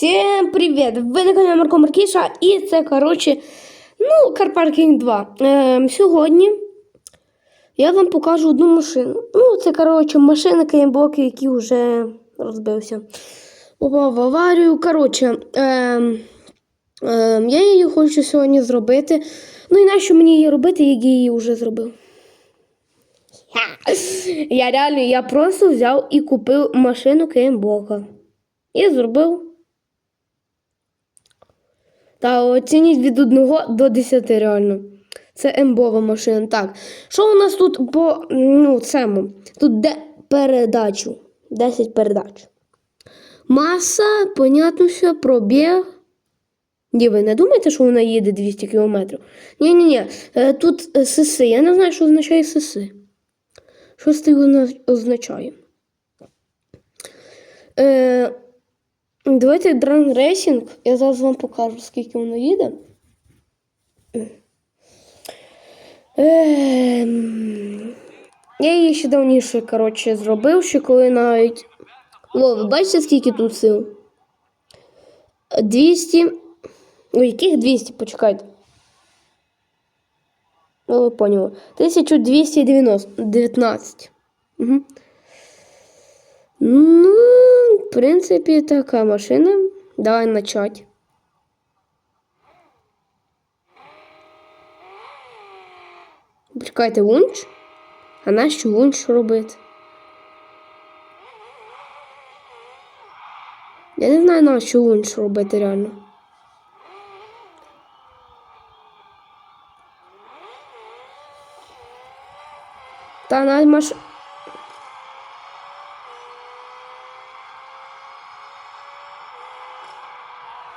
Всем привет! Ви на каналі Марко Маркіша і це, коротше, ну, Карпаркінг 2. Ем, сьогодні я вам покажу одну машину. Ну, це, коротше, машина кеймблок, який вже розбився. Попав в аварію. Коротше, ем, ем, я її хочу сьогодні зробити. Ну і нащо мені її робити, як я її вже зробив? Я реально, я просто взяв і купив машину кеймблока. І зробив. Та оцініть від 1 до 10 реально. Це ембова машина. Так. Що у нас тут по ну, цьому? Тут де передачу. 10 передач. Маса, понятно, все, пробіг. Ні, ви не думаєте, що вона їде 200 км? Ні-ні-ні. Е, Тут е, сиси. Я не знаю, що означає сиси. Що це означає? Е, Давайте Дран Рейсінг. Я зараз вам покажу, скільки воно їде. Ем, Я її ще давніше, коротше, зробив, ще коли навіть. О, ви бачите, скільки тут сил? 200. Ой, яких 200? Почекайте. Ну, ви поняли. 1219. Угу. Ну, в принципі, така машина. Давай начать. Почекайте, лунч? А нащо лунч робити? Я не знаю, на що лунч робити реально. Та навіть маш...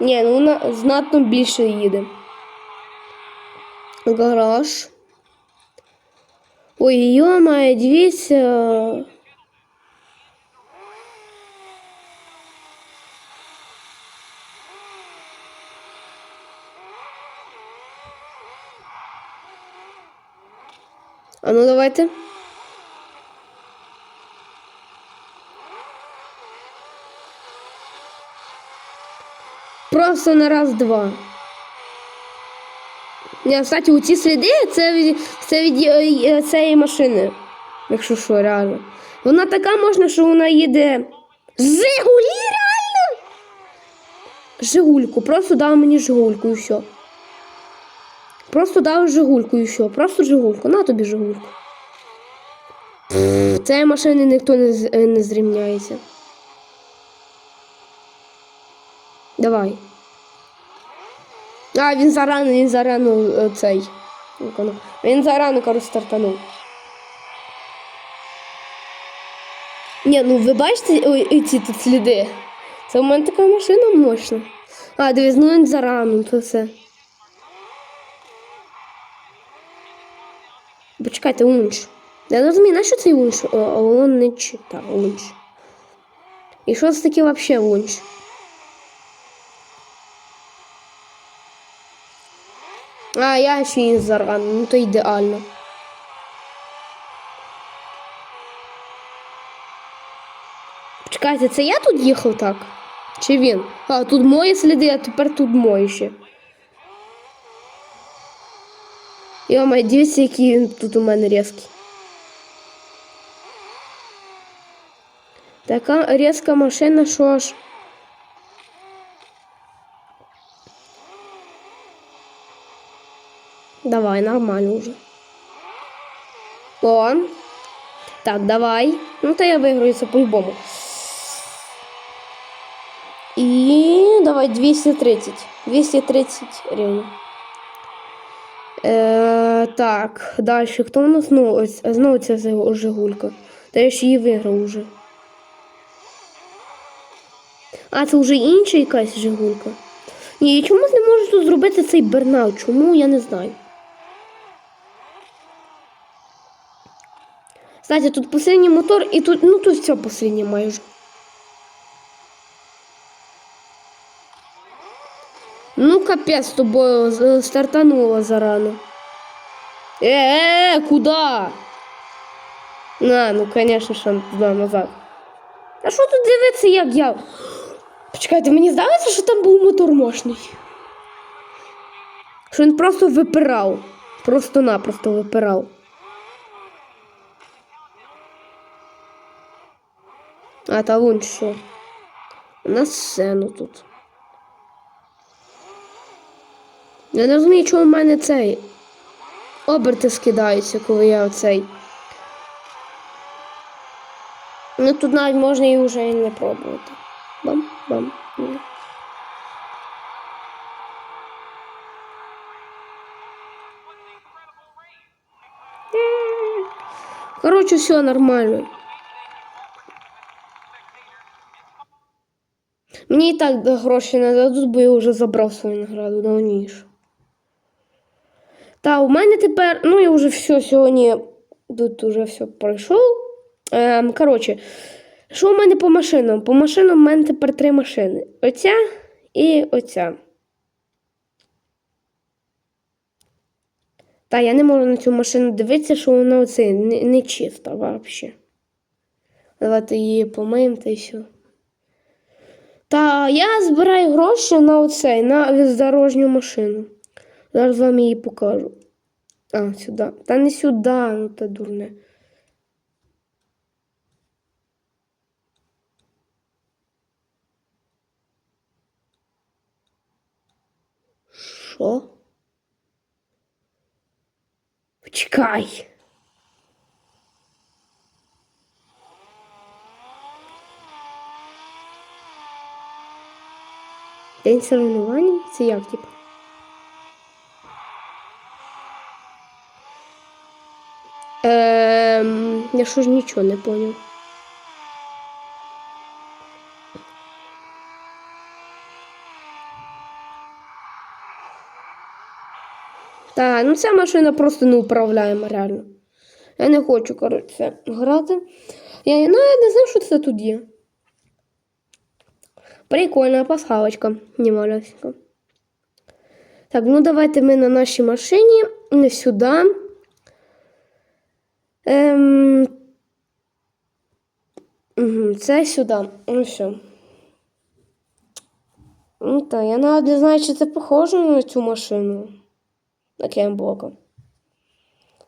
Ні, ну вона знатно більше їде. Гараж. Ой, йома, дивіться. А ну давайте. Просто на раз-два. Ні, кстати, у ці сліди це від, це від е, цієї машини. Якщо що, реально. Вона така можна, що вона їде. Жигулі, реально? Жигульку. Просто дав мені жигульку і все. Просто дав жигульку і все. Просто жигульку. На тобі жигульку. Цієї машини ніхто не, е, не зрівняється. Давай. А, він зарано, він зарано е, цей. Він зарано, коротше, стартанув. Ні, ну ви бачите ой, ці тут сліди? Це в мене така машина мощна. А, дивись, ну він зарано, то все. Почекайте, унч. Я не розумію, на що цей унч? О, Лунич. Так, унч. І що це таке взагалі унч? А, я ще і зарано, ну то ідеально. Почекайте, це я тут їхав так? Чи він? А, тут мої сліди, а тепер тут мої ще. Йома, дивіться, який він тут у мене різкий. Така різка машина, що ж. Давай, нормально уже. О. Так, давай. Ну, то я виграю це по-любому. І давай 230. 230 гривень. Е, так, далі. Хто у нас знову? Ось, знову ця Жигулька. Та я ж її виграв уже. А, це вже інша якась Жигулька. Ні, чомусь не можу тут зробити цей бернаут. Чому, я не знаю. Кстати, тут последній мотор і тут, ну тут все последнє майже. Ну, капець з тобою стартануло зарано. Е, е, куда? На, ну, конечно, що туди назад. А що тут дивитися, як я? Чекайте, мені здається, що там був мотор мощний. Що він просто випирав. Просто-напросто випирав. А та вон що. На сцену тут. Я не розумію, чому в мене цей оберти скидаються, коли я оцей. Ну тут навіть можна і вже не пробувати. Бам, бам. ні. Коротше, все нормально. Мені і так гроші не дадуть, бо я вже забрав свою награду давніше. Та у мене тепер, ну я вже все сьогодні тут вже все пройшов. Ем, коротше, що у мене по машинам? По машинам у мене тепер три машини. Оця і оця. Та я не можу на цю машину дивитися, що вона оце не, не чиста взагалі. Давайте її помиємо та й все. Та я збираю гроші на оцей, на бездорожню машину. Зараз вам її покажу. А, сюди. Та не сюди, ну та дурне. Що? Чекай. День соревнувань? Це як, типу? Ем, я що ж нічого не поняв. Та, ну ця машина просто неуправляєма, реально. Я не хочу, коротше, грати. Я навіть не знаю, що це тут є. Прикольна пасхалочка, немалюсенька. Так, ну давайте ми на нашій машині не сюди. Ем... Це сюди. Ну все. Ну та, я навіть не знаю, чи це похоже на цю машину. На Кемблока.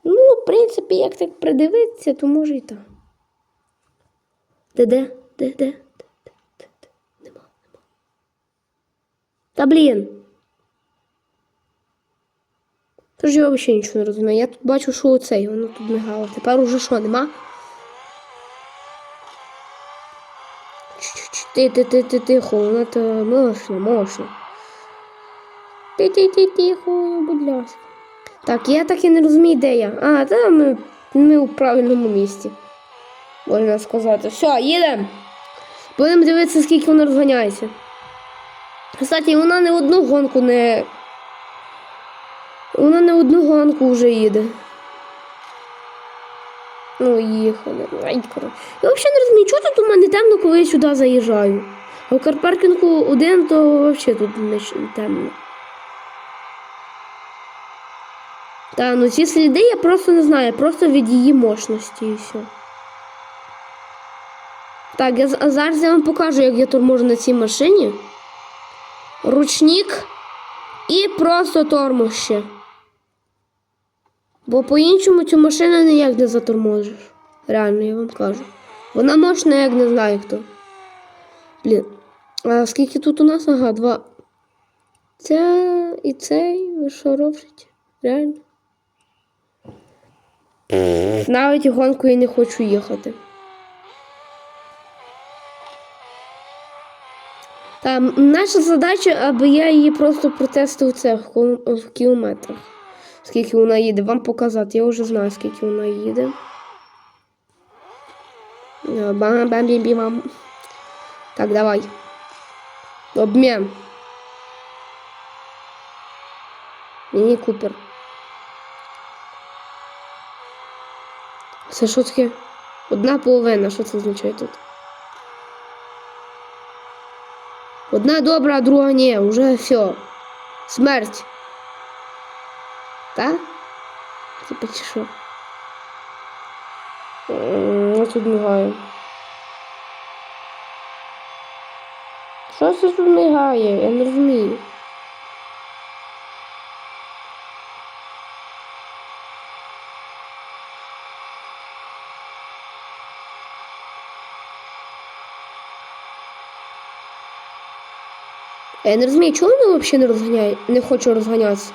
Ну, в принципі, як так придивитися, то може і так. Де-де? Де де? Де де? Нема, нема. Та блін. Тож я взагалі нічого не розумію. Я тут бачу, що оцей, воно тут мигало. Тепер уже що, нема? Ти, ти, ти, ти, тихо, воно то можна, можна. Ти, ти, ти, тихо, будь ласка. Так, я так і не розумію, де я. А, та ми, ми у правильному місці. Можна сказати. Все, їдемо. Будемо дивитися, скільки вона розганяється. Кстати, вона не одну гонку не. Вона не одну гонку вже їде. Ну, їхали. Ай. Я взагалі не розумію, чого тут у мене темно, коли я сюди заїжджаю. А в карпаркінгу один, то взагалі тут не темно. Та, ну ці сліди я просто не знаю, просто від її мощності і все. Так, я, а зараз я вам покажу, як я торможу на цій машині. Ручник і просто тормоз ще. Бо по-іншому цю машину ніяк не заторможиш. Реально, я вам кажу. Вона мощна, як не знаю хто. Блін. А скільки тут у нас? Ага, два. Це і цей, ви що робите? Реально. Навіть гонку я не хочу їхати. Там наша задача, аби я її просто протестив це в, в кілометрах. Скільки вона їде, вам показати. Я вже знаю, скільки вона їде. Е, бам бам бім бім бам Так, давай. Обмін. Міні Купер. Це що таке? Одна половина, що це означає тут? Одна добра, а друга ні, уже все. Смерть. Так? Типа чи що? Я тут мигаю. Що це тут мигає? Я не розумію. Я не розумію, чого вони взагалі не розганяють, не хочу розганятися.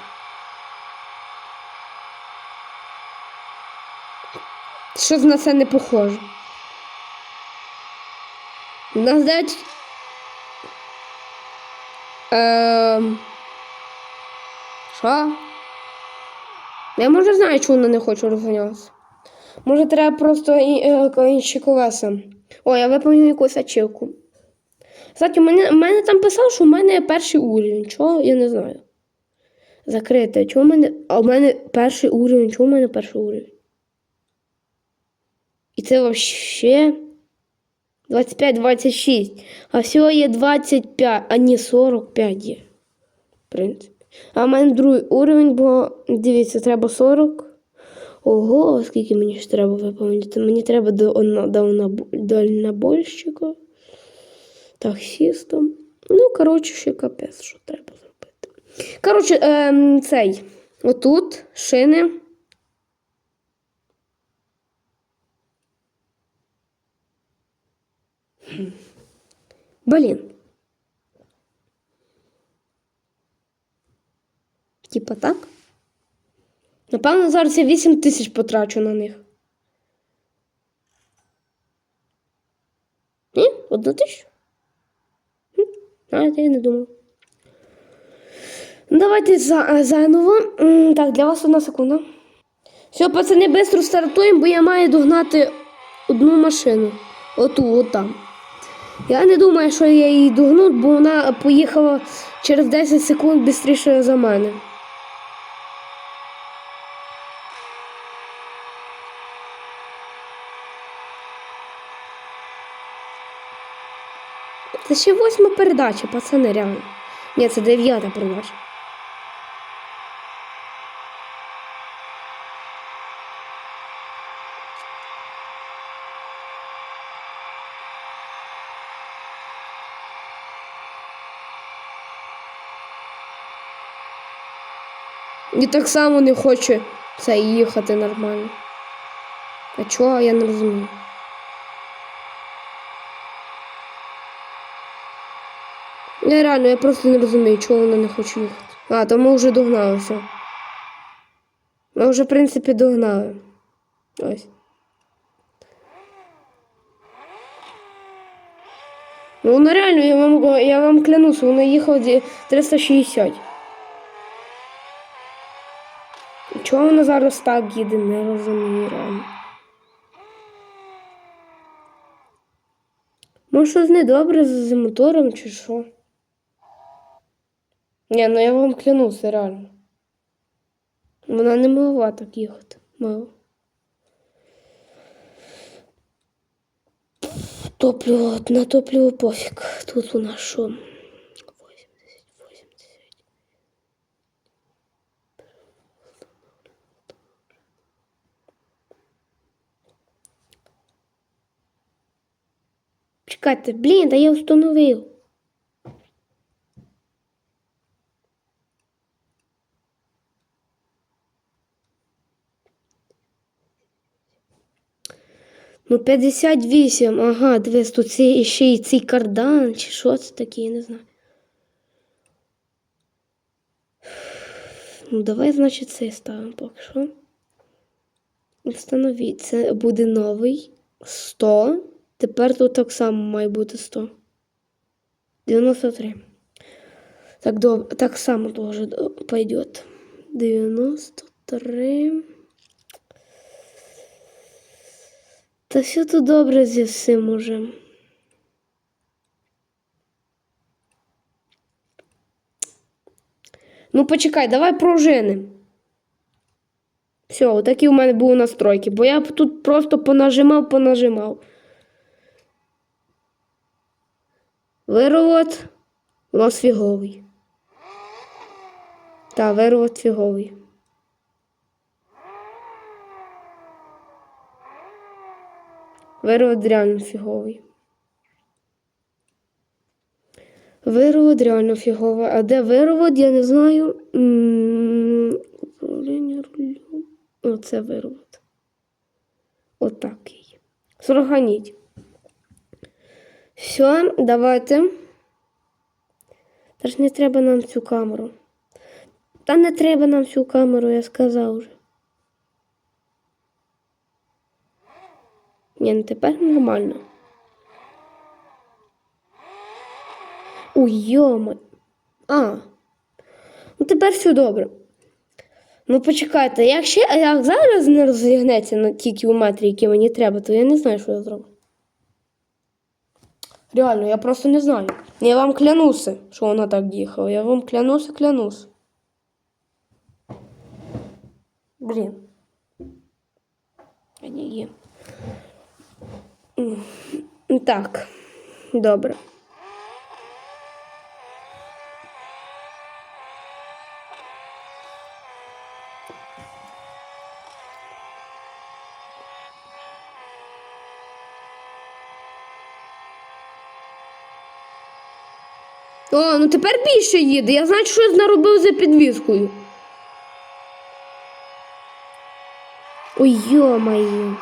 Щось на це не похоже. Нас дать. Ем... Що? Я може знаю, чому вона не хоче розганятися. Може, треба просто е, інші колеса. Ой, я виповню якусь ачівку. Кстати, у мене, у мене там писав, що у мене перший уровень. Чого? Я не знаю. Закрите. Чого у мене. А у мене перший уровень. Чого у мене перший уровень? І це вообще 25-26. А всього є 25, а не 45 є. В принципі. А в мене другий уровень, бо дивіться, треба 40. Ого, скільки мені ж треба виповнити? Мені треба до, до, до дальнобойщика, таксістом. Ну, коротше, ще капець, що треба зробити. Коротше, ем, цей. Отут шини. Блін. Типа так? Напевно, зараз я 8 тисяч потрачу на них. Ні? Одну тисячу? Навіть я не думав. Давайте за, заново. Так, для вас одна секунда. Все, пацани, швидко стартуємо, бо я маю догнати одну машину. Оту, от там. Я не думаю, що я її догну, бо вона поїхала через 10 секунд швидше за мене. Це ще восьма передача, пацани, реально. Ні, це дев'ята передача. І так само не хоче це їхати нормально. А чого, я не розумію. Я реально, я просто не розумію, чого вона не хоче їхати. А, то ми вже догнали все. Ми вже, в принципі, догнали. Ось. Ну, воно реально, я вам, я вам клянусь, воно їхало ді- 360. Чого воно зараз так їде, не розумію реально. Може, щось недобре з мотором чи що? Ні, ну я вам клянуся, реально. Вона не могла так їхати. Мало. Топливо, на топливо пофіг. Тут у нас що? 80, 80. Чекайте, блін, та я встановив. Ну, 58, ага, дивись, тут ці, ще й цей кардан, чи що це таке, я не знаю. Ну, давай, значить, цей ставимо поки що. Встановіть, це буде новий 100. Тепер тут так само має бути 100. 93. Так, доб... так само тоже пойдет. 93. Та все тут добре зі всім уже. Ну, почекай, давай пружини. Все, отакі у мене були настройки, бо я б тут просто понажимав, понажимав. Вировод у нас фіговий. Та, вировод фіговий. Вировод реально фіговий. Вировод реально фігово. А де вировод, я не знаю. Управління рулем. Оце вировод. Отакий. Сорганіть. Все, давайте. Та ж не треба нам цю камеру. Та не треба нам цю камеру, я сказав вже. Ні, ну тепер нормально. Ой, йома. А. Ну тепер все добре. Ну почекайте, як ще, як зараз не розігнеться на ті кілометри, які мені треба, то я не знаю, що я зроблю. Реально, я просто не знаю. Я вам клянуся, що вона так їхала. Я вам клянуся, клянусь. Блін. Ні, є. Так, добре. О, ну тепер більше їде. Я знаю, що я наробив за підвіскою. Ой, йо-моє.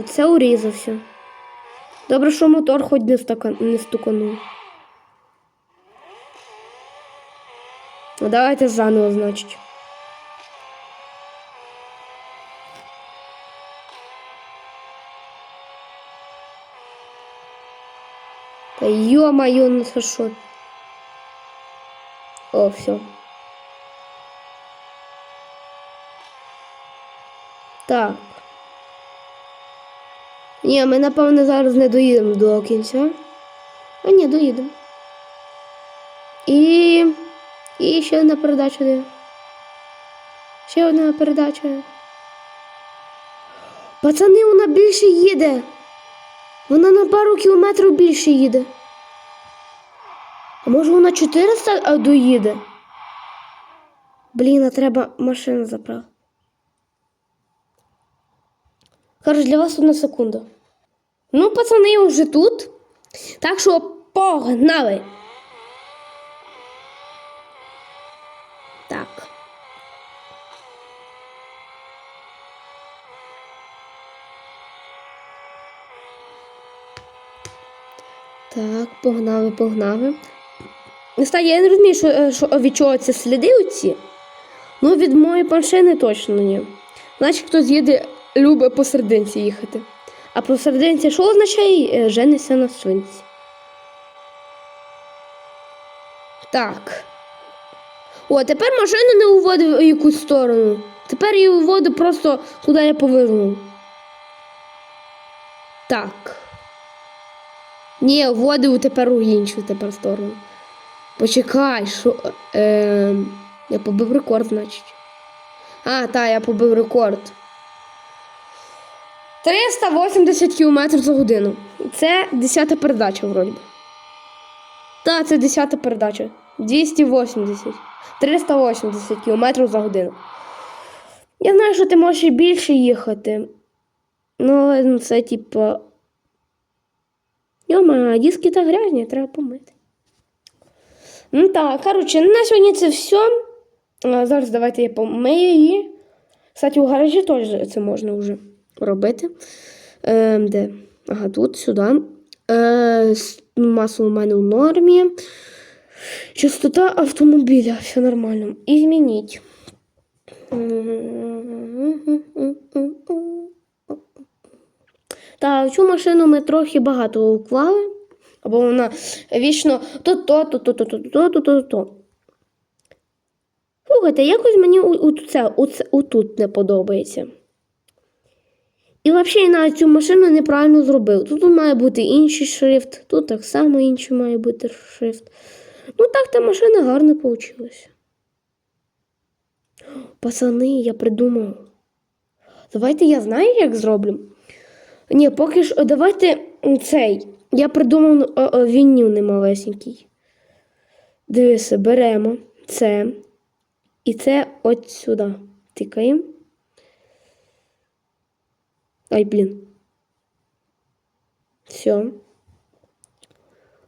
Оце урізався. Добре, що мотор хоч не, стака... не стуканув. Ну, давайте заново, значить. Та ё-моё, ну це? О, все. Так. Ні, ми, напевно, зараз не доїдемо до кінця. А ні, доїдемо. І. І ще одна передача де. Ще одна передача. Пацани, вона більше їде. Вона на пару кілометрів більше їде. А може вона 400 а, доїде? Блін, а треба машину заправити. Коротше, для вас одна секунда. Ну, пацани вже тут. Так що погнали. Так. Так, погнали, погнали. Кстати, я не розумію, що, е, що від чого це сліди оці. Ну, від моєї машини точно ні. Значить, хтось їде, любить по серединці їхати. А по серединці що означає? Е, Жениться на свинці. Так. О, тепер машину не уводив в якусь сторону. Тепер її уводив просто куди я повернув. Так. Ні, вводив тепер у іншу тепер сторону. Почекай, що. Е, я побив рекорд, значить. А, так, я побив рекорд. 380 км за годину. Це 10 передача, вроді. Так, це 10 передача. 280. 380 км за годину. Я знаю, що ти можеш і більше їхати. Ну, але ну, це типа. Йома, диски та грязні, треба помити. Ну так, коротше, на сьогодні це все. Зараз давайте я помию її. Кстати, у гаражі теж це можна вже робити. Е, Де? Ага, тут, сюди. Е, Маса у мене у нормі. Частота автомобіля, все нормально. І змініть. Та цю машину ми трохи багато уклали, або вона вічно то-то, то-то, то-то, то-то, то-то. Слухайте, якось мені у, у, це, у, це, у тут не подобається. І взагалі на цю машину неправильно зробив. Тут має бути інший шрифт, тут так само інший має бути шрифт. Ну так та машина гарно вийшла. Пацани, я придумав. Давайте я знаю, як зроблю. Ні, поки що, давайте цей. Я придумав о, о, малесенький. Дивися, беремо це. І це от сюди. Тикаємо. Ай, блін. Все.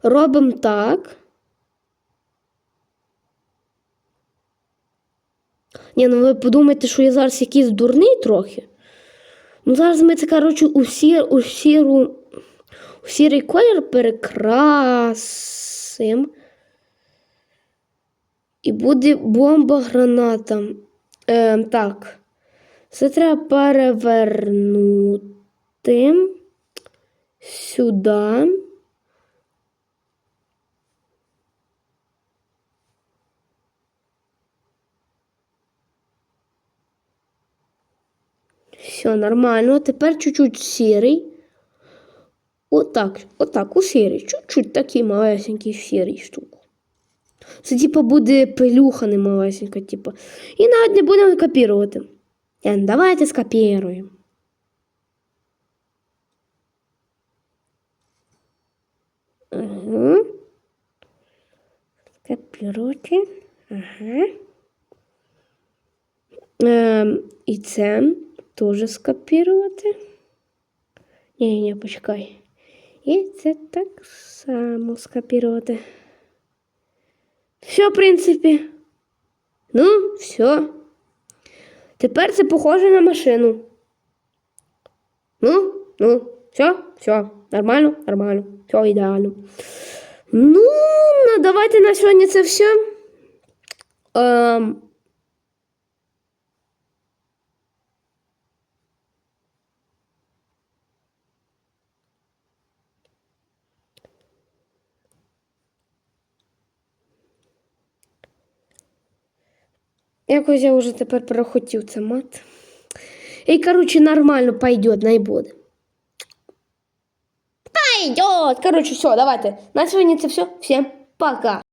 робимо так. Ні, ну ви подумайте, що я зараз якийсь дурний трохи. Ну, зараз ми це, коротше, у, сір, у, сіру, у сірий колір перекрасимо. І буде бомба граната. Е, так. Це треба перевернути сюди. Все нормально. Тепер чуть-чуть сірий. Отак, отак, у сірий. Чуть-чуть такий малесенький сірий штуку. Це типа буде пилюха не малесенька, типа. І навіть не будемо копірувати. Е, Давайте скопіруємо. Ага. Скопіруйте. Ага. Ем, і це теж скопірувати. Ні, ні, почекай. І це так само скопірувати. Все, в принципі. Ну, все. Тепер це похоже на машину. Ну, ну, все, все, нормально, нормально, все ідеально. Ну, ну, давайте на сьогодні це все. Ем, Якось я вже тепер перехотів це мат. І, коротше, нормально пойдет, не буде. Пойдет. Коротше, все, давайте. На сьогодні це все. Всім пока.